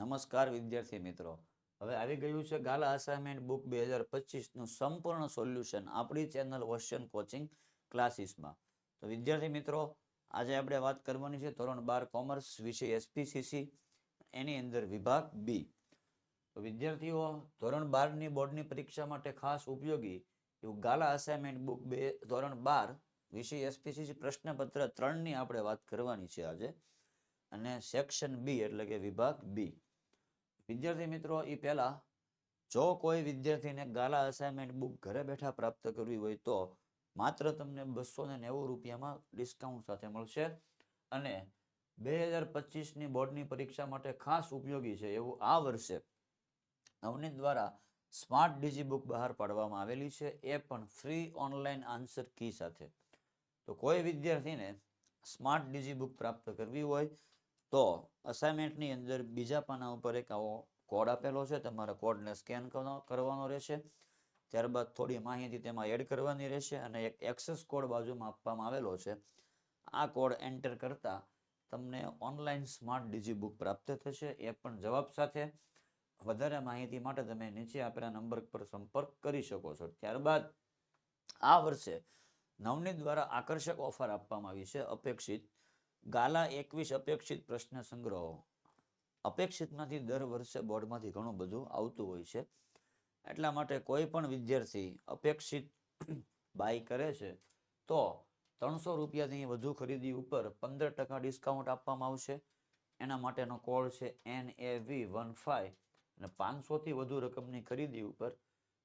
નમસ્કાર વિદ્યાર્થી મિત્રો. હવે આવી ગયું છે ગાલા અસાઇનમેન્ટ બુક બે હજાર પચીસનું સંપૂર્ણ સોલ્યુશન આપણી ચેનલ ઓશન કોચિંગ ક્લાસીસમાં તો વિદ્યાર્થી મિત્રો, આજે આપણે વાત કરવાની છે ધોરણ બાર કોમર્સ વિષય એસપીસીસી એની અંદર વિભાગ બી તો વિદ્યાર્થીઓ, ધોરણ બારની બોર્ડની પરીક્ષા માટે ખાસ ઉપયોગી એવું ગાલા અસાઇનમેન્ટ બુક બે, ધોરણ બાર વિષય એસપીસીસી પ્રશ્નપત્ર ત્રણની આપણે વાત કરવાની છે આજે. અને સેક્શન બી એટલે કે વિભાગ બી વિદ્યાર્થી મિત્રો એ પહેલા જો કોઈ વિદ્યાર્થીને ગાલા અસાઇનમેન્ટ બુક ઘરે બેઠા પ્રાપ્ત કરવી હોય તો માત્ર તમને બસો ને નેવું રૂપિયામાં ડિસ્કાઉન્ટ સાથે મળશે. અને બે હજાર પચીસની બોર્ડની પરીક્ષા માટે ખાસ ઉપયોગી છે એવું આ વર્ષે નવનીત દ્વારા સ્માર્ટ ડીજી બુક બહાર પાડવામાં આવેલી છે. એ પણ ફ્રી ઓનલાઈન આન્સર કી સાથે. તો કોઈ વિદ્યાર્થીને સ્માર્ટ ડીજી બુક પ્રાપ્ત કરવી હોય તો અસાઇનમેન્ટની અંદર બીજા પાના ઉપર એક આવો કોડ આપેલો છે. તમારે કોડને સ્કેન કરવાનો રહેશે. ત્યારબાદ થોડી માહિતી તેમાં એડ કરવાની રહેશે અને એક એક્સેસ કોડ બાજુમાં આપવામાં આવેલો છે. આ કોડ એન્ટર કરતા તમને ઓનલાઈન સ્માર્ટ ડીજી બુક પ્રાપ્ત થશે. એ પણ જવાબ સાથે. વધારે માહિતી માટે તમે નીચે આપેલા નંબર પર સંપર્ક કરી શકો છો. ત્યારબાદ આ વર્ષે નવનીત દ્વારા આકર્ષક ઓફર આપવામાં આવી છે. અપેક્ષિત ગાલા એકવીસ અપેક્ષિત પ્રશ્ન સંગ્રહો. અપેક્ષિતમાંથી દર વર્ષે બોર્ડમાંથી ઘણું બધું આવતું હોય છે. એટલા માટે કોઈ પણ વિદ્યાર્થી અપેક્ષિત બાય કરે છે, તો ત્રણસો રૂપિયાથી વધુ ખરીદી ઉપર પંદર ટકા ડિસ્કાઉન્ટ આપવામાં આવશે. એના માટેનો કોડ છે N A V one five અને પાંચસોથી વધુ રકમની ખરીદી ઉપર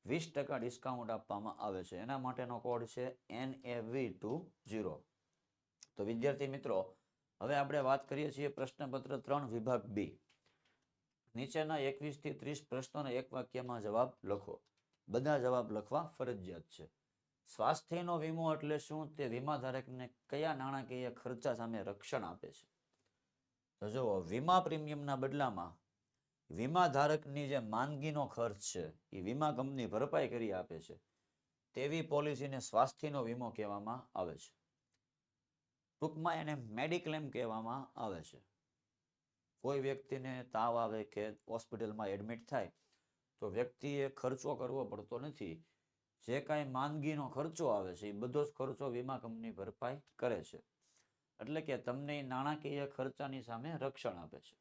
વીસ ટકા ડિસ્કાઉન્ટ આપવામાં આવે છે. એના માટેનો કોડ છે N A V two zero. તો વિદ્યાર્થી મિત્રો હવે આપણે વાત કરીએ છીએ પ્રશ્નપત્ર ત્રણ, વિભાગ બી. નીચેના એકવીસથી ત્રીસ પ્રશ્નોના એક વાક્યમાં જવાબ લખો. બધા જવાબ લખવા ફરજિયાત છે. સ્વાસ્થ્યનો વીમો એટલે શું? તે વીમા ધારકને કયા નાણાકીય ખર્ચા સામે રક્ષણ આપે છે? તો જુઓ, વીમા પ્રીમિયમના બદલામાં વીમા ધારકની જે માંદગીનો ખર્ચ છે, એ વીમા કંપની ભરપાઈ કરી આપે છે. તેવી પોલિસીને સ્વાસ્થ્યનો વીમો કહેવામાં આવે છે. ટૂંકમાં એને મેડિક્લેમ કહેવામાં આવે છે. કોઈ વ્યક્તિને તાવ આવે કે હોસ્પિટલમાં એડમિટ થાય, તો વ્યક્તિએ ખર્ચો કરવો પડતો નથી. જે કાંઈ માંદગીનો ખર્ચો આવે છે, એ બધો જ ખર્ચો વીમા કંપની ભરપાઈ કરે છે. એટલે કે તમને નાણાકીય ખર્ચાની સામે રક્ષણ આપે છે.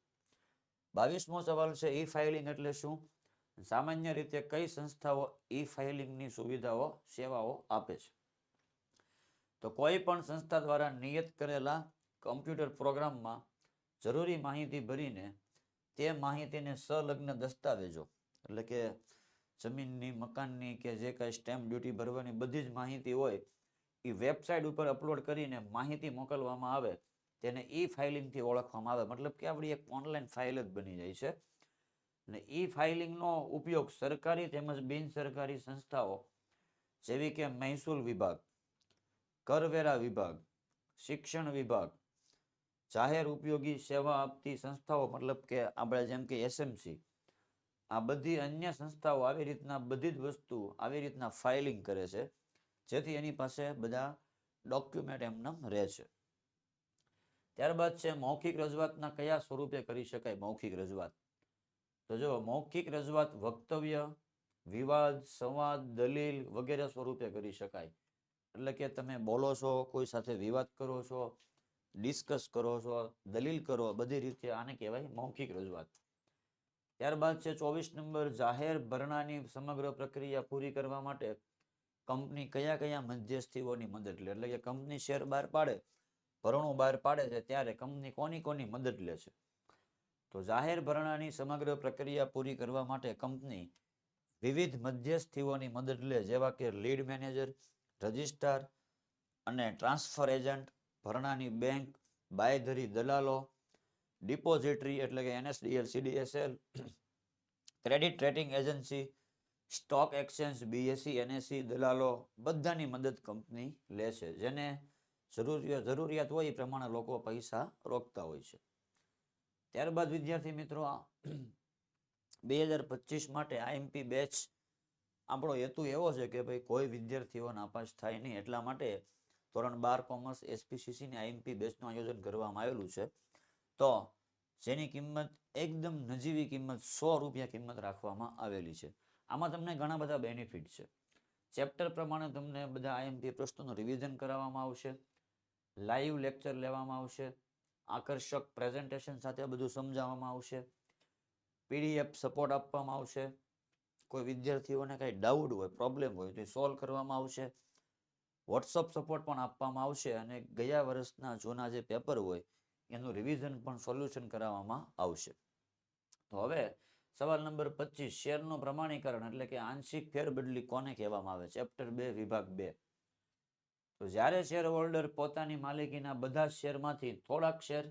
બાવીસમો સવાલ છે ઈ ફાઇલિંગ એટલે શું? સામાન્ય રીતે કઈ સંસ્થાઓ ઈ ફાઇલિંગની સુવિધાઓ, સેવાઓ આપે છે? તો કોઈ પણ સંસ્થા દ્વારા નિયત કરેલા કમ્પ્યુટર પ્રોગ્રામમાં જરૂરી માહિતી ભરીને તે માહિતીને સંલગ્ન દસ્તાવેજો, એટલે કે જમીનની, મકાનની કે જે કાંઈ સ્ટેમ્પ ડ્યુટી ભરવાની બધી જ માહિતી હોય એ વેબસાઇટ ઉપર અપલોડ કરીને માહિતી મોકલવામાં આવે, તેને ઈ ફાઇલિંગથી ઓળખવામાં આવે. મતલબ કે આપણી એક ઓનલાઈન ફાઇલ જ બની જાય છે. અને ઈ ફાઇલિંગનો ઉપયોગ સરકારી તેમજ બિન સરકારી સંસ્થાઓ જેવી કે મહેસૂલ વિભાગ કરવેરા વિભાગ, શિક્ષણ વિભાગ, જાહેર ઉપયોગી સેવા આપતી સંસ્થાઓ, મતલબ કે આપણે જેમ કે એસએમસી આ બધી અન્ય સંસ્થાઓ આવી રીતના બધી જ વસ્તુ આવી રીતના ફાઇલિંગ કરે છે, જેથી એની પાસે બધા ડોક્યુમેન્ટ એમનામ રહે છે. ત્યારબાદ છે મૌખિક રજૂઆતના કયા સ્વરૂપે કરી શકાય મૌખિક રજૂઆત? તો જો મૌખિક રજૂઆત વક્તવ્ય, વિવાદ, સંવાદ, દલીલ વગેરે સ્વરૂપે કરી શકાય. એટલે કે તમે બોલો છો, કોઈ સાથે વિવાદ કરો છો ડિસ્કસ કરો છો, દલીલ કરો, બધી રીતે આને કહેવાય મૌખિક રજૂઆત. ત્યારબાદ છે ચોવીસ નંબર, જાહેર ભરણાની સમગ્ર પ્રક્રિયા પૂરી કરવા માટે કંપની કયા કયા મધ્યસ્થીઓની મદદ લે? એટલે કે કંપની શેર બહાર પાડે, ભરણું બહાર પાડે છે, ત્યારે કંપની કોની કોની મદદ લે છે? તો જાહેર ભરણાની સમગ્ર પ્રક્રિયા પૂરી કરવા માટે કંપની વિવિધ મધ્યસ્થીઓની મદદ લે, જેવા કે લીડ મેનેજર રજિસ્ટ્રાર અને ટ્રાન્સફર એજન્ટ ભરણાની બેંક બાયધરી દલાલો, ડિપોઝિટરી એટલે કે NSDL, CDSL, credit rating agency, stock exchange BSC NSC દલાલો બધાની મદદ કંપની લે છે. જેને જરૂરિયાત જરૂરિયાત હોય એ પ્રમાણે લોકો પૈસા રોકતા હોય છે. ત્યારબાદ વિદ્યાર્થી મિત્રો બે હજાર પચીસ માટે આઈએમપી બેચ આપણો હેતુ એવો છે કે ભાઈ કોઈ વિદ્યાર્થીઓ નાપાસ થાય નહીં. એટલા માટે ધોરણ બાર કોમર્સ એસપીસીસીની આઈએમપી બેચનું આયોજન કરવામાં આવેલું છે. તો જેની કિંમત એકદમ નજીવી કિંમત સો રૂપિયા કિંમત રાખવામાં આવેલી છે. આમાં તમને ઘણા બધા બેનિફિટ છે. ચેપ્ટર પ્રમાણે તમને બધા આઈએમપી પ્રશ્નોનું રિવિઝન કરાવવામાં આવશે. લાઈવ લેક્ચર લેવામાં આવશે. આકર્ષક પ્રેઝન્ટેશન સાથે બધું સમજાવવામાં આવશે. પીડીએફ સપોર્ટ આપવામાં આવશે. કોઈ વિદ્યાર્થીઓને કંઈ ડાઉટ હોય પ્રોબ્લેમ હોય, તો એ સોલ્વ કરવામાં આવશે. વોટ્સઅપ સપોર્ટ પણ આપવામાં આવશે અને ગયા વર્ષના જૂના જે પેપર હોય, એનું રિવિઝન પણ સોલ્યુશન કરાવવામાં આવશે. તો હવે સવાલ નંબર પચીસ, શેરનું પ્રમાણીકરણ એટલે કે આંશિક ફેરબદલી કોને કહેવામાં આવે? ચેપ્ટર બે, વિભાગ બે. તો જ્યારે શેર હોલ્ડર પોતાની માલિકીના બધા શેરમાંથી થોડાક શેર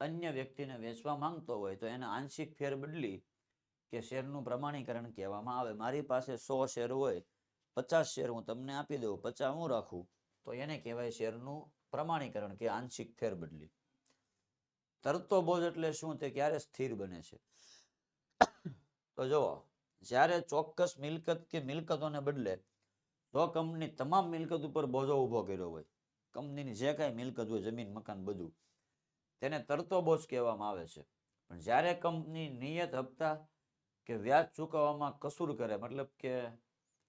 અન્ય વ્યક્તિને વેચવા માંગતો હોય, તો એને આંશિક ફેરબદલી કે શેરનું પ્રમાણીકરણ કહેવામાં આવે. મારી પાસે સો શેર હોય, પચાસ શેર હું તમને આપી દઉં, પચાસ હું રાખું. તો એને કહેવાય શેરનું પ્રમાણીકરણ કે આંશિક ફેરબદલી. તરતો બોજ એટલે શું? તે ક્યારે સ્થિર બને છે? તો જુઓ, જ્યારે ચોક્કસ મિલકત કે મિલકતોને બદલે, જો કંપની તમામ મિલકત ઉપર બોજો ઊભો કર્યો હોય, કંપનીની જે કાંઈ મિલકત હોય, જમીન, મકાન બધું, તેને તરતો બોજ કહેવામાં આવે છે. પણ જ્યારે કંપની નિયત હપ્તા કે વ્યાજ ચૂકવવામાં કસૂર કરે, મતલબ કે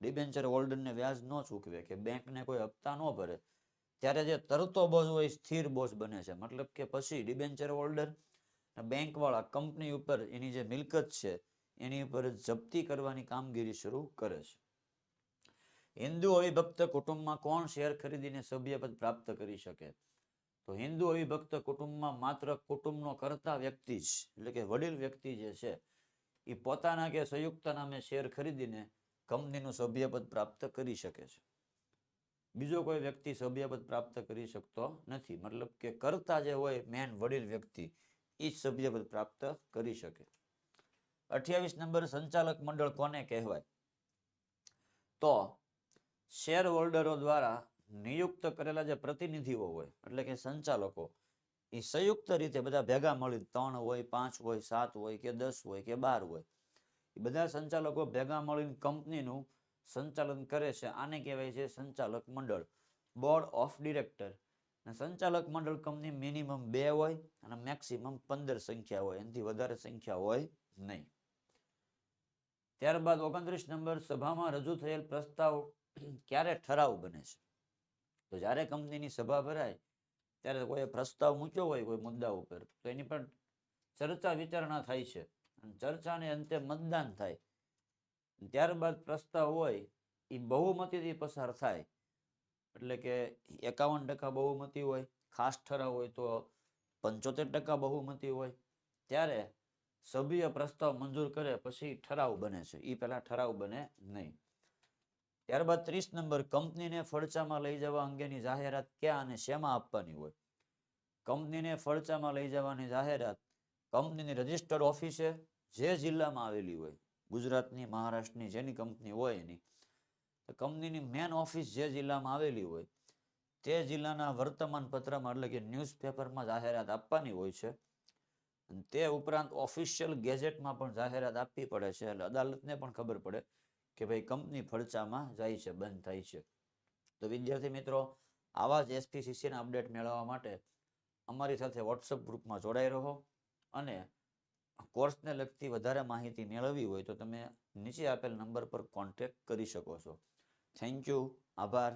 ડિબેન્ચર હોલ્ડરને વ્યાજ ન ચૂકવે, કે બેંકને કોઈ હપ્તા ન ભરે, ત્યારે જે તરતો બોજ હોય સ્થિર બોજ બને છે. મતલબ કે પછી ડિબેન્ચર હોલ્ડર બેંકવાળા કંપની ઉપર એની જે મિલકત છે, એની ઉપર જપ્તી કરવાની કામગીરી શરૂ કરે છે. હિન્દુ અવિભક્ત કુટુંબમાં કોણ શેર ખરીદીને સભ્યપદ પ્રાપ્ત કરી શકે? તો હિન્દુ અવિભક્ત કુટુંબમાં માત્ર કુટુંબનો કરતા વ્યક્તિ જ, એટલે કે વડીલ વ્યક્તિ જે છે એ પોતાના કે સંયુક્ત નામે શેર ખરીદીને કંપનીનું સભ્યપદ પ્રાપ્ત કરી શકે છે. બીજો કોઈ વ્યક્તિ સભ્યપદ પ્રાપ્ત કરી શકતો નથી. મતલબ કે કરતા જે હોય, મેન વડીલ વ્યક્તિ એ જ સભ્યપદ પ્રાપ્ત કરી શકે. અઠ્યાવીસ નંબર, સંચાલક મંડળ કોને કહેવાય? તો શેર હોલ્ડરો દ્વારા નિયુક્ત કરેલા જે પ્રતિનિધિઓ હોય, એટલે કે સંચાલકો એ સંયુક્ત રીતે બધા ભેગા મળી ત્રણ હોય, પાંચ હોય, સાત હોય કે દસ હોય કે બાર હોય એ બધા સંચાલકો ભેગા મળીને કંપનીનું સંચાલન કરે છે. આને કહેવાય છે સંચાલક મંડળ. Board of director. અને સંચાલક મંડળ કંપની મિનિમમ બે હોય અને મેક્સિમમ પંદર સંખ્યા હોય. એનાથી વધારે સંખ્યા હોય નહીં. ત્યારબાદ ઓગણત્રીસ નંબર સભામાં રજૂ થયેલ પ્રસ્તાવ ક્યારે ઠરાવ બને છે? તો જ્યારે કંપનીની સભા ભરાય ત્યારે કોઈ પ્રસ્તાવ મૂક્યો હોય, કોઈ મુદ્દા ઉપર, તો એની પણ ચર્ચા વિચારણા થાય છે. ચર્ચાને અંતે મતદાન થાય. ત્યારબાદ પ્રસ્તાવ હોય એ બહુમતીથી પસાર થાય. એટલે કે એકાવન ટકા બહુમતી હોય, ખાસ ઠરાવ હોય તો પંચોતેર ટકા બહુમતી હોય. ત્યારે સભ્ય પ્રસ્તાવ મંજૂર કરે, પછી ઠરાવ બને છે. એ પહેલા ઠરાવ બને નહીં. ત્યારબાદ ત્રીસ નંબર, કંપનીને ફળચામાં લઈ જવા અંગેની જાહેરાત ક્યાં અને શેમાં આપવાની હોય? કંપનીને ફળચામાં લઈ જવાની જાહેરાત કંપનીની રજીસ્ટર્ડ ઓફિસે જે જિલ્લામાં આવેલી હોય, ગુજરાતની, મહારાષ્ટ્રની જેની કંપની હોય એની, તો કંપનીની મેન ઓફિસ જે જિલ્લામાં આવેલી હોય, તે જિલ્લાના વર્તમાન પત્રમાં એટલે કે ન્યૂઝપેપરમાં જાહેરાત આપવાની હોય છે. અને તે ઉપરાંત ઓફિશિયલ ગેજેટમાં પણ જાહેરાત આપવી પડે છે. એટલે અદાલતને પણ ખબર પડે કે ભાઈ કંપની ફળચામાં જાય છે, બંધ થાય છે. તો વિદ્યાર્થી મિત્રો, આવા જ એસપીસીસીના અપડેટ મેળવવા માટે અમારી સાથે વોટ્સઅપ ગ્રુપમાં જોડાઈ રહો અને કોર્સને લગતી વધારે માહિતી મેળવવી હોય તો તમે નીચે આપેલ નંબર પર કોન્ટેક્ટ કરી શકો છો. થેન્ક યુ આભાર.